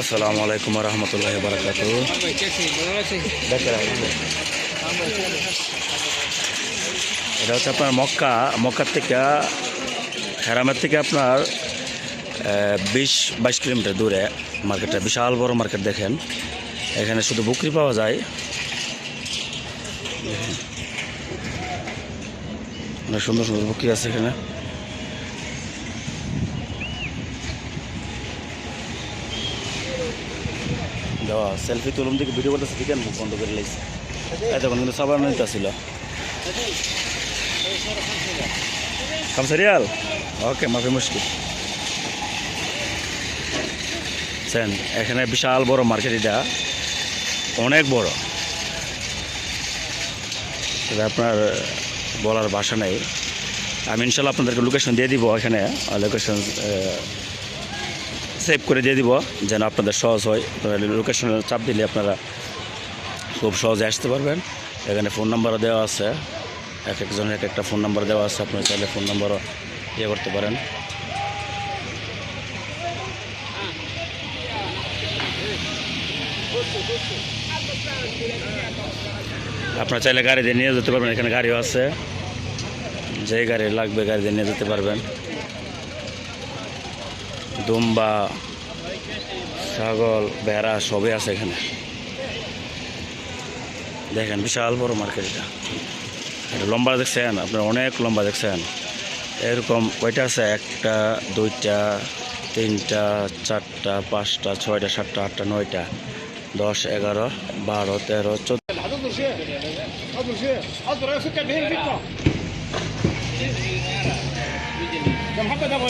আসসালামু আলাইকুম রহমতুল্লাহ বারকাত এটা হচ্ছে আপনার মক্কা, মক্কার থেকে, হেরামের থেকে আপনার বিশ, বাইশ কিলোমিটার দূরে মার্কেটটা, বিশাল বড় মার্কেট দেখেন। এখানে শুধু বুকরি পাওয়া যায়। অনেক সুন্দর সুন্দর বুকরি আছে এখানে। দেওয়া সেলফি তুলুম দিকে ভিডিও করতেছে ঠিক আছে বন্ধ করে লাইছে। এতক্ষণ কিন্তু সবার নিতে কাম সিরিয়াল ওকে, মাফি মুশকিল। সেন, এখানে বিশাল বড় মার্কেট এটা। অনেক বড়। তবে আপনার বলার ভাষা নেই। আমি ইনশাল্লাহ আপনাদেরকে লোকেশন দিয়ে দিব এখানে লোকেশন সেভ করে দিয়ে দিব, যেন আপনাদের সহজ হয়। লোকেশনে চাপ দিলে আপনারা খুব সহজে আসতে পারবেন। এখানে ফোন নাম্বারও দেওয়া আছে। এক একজনের এক একটা ফোন নাম্বার দেওয়া আছে। আপনারা চাইলে ফোন নাম্বারও ইয়ে করতে পারেন। আপনারা চাইলে গাড়ি দিয়ে নিয়ে যেতে পারবেন। এখানে গাড়িও আছে। যেই গাড়ি লাগবে গাড়ি দিয়ে নিয়ে যেতে পারবেন। দুম্বা, ছাগল, ভেড়া সবই আছে এখানে। দেখেন, বিশাল বড় মার্কেট এটা। এটা লম্বা দেখছেন? আপনার অনেক লম্বা দেখছেন। এরকম কয়টা আছে? একটা, দুইটা, তিনটা, চারটা, পাঁচটা, ছয়টা, সাতটা, আটটা, নয়টা, দশ, এগারো, বারো, তেরো, চোদ্দ।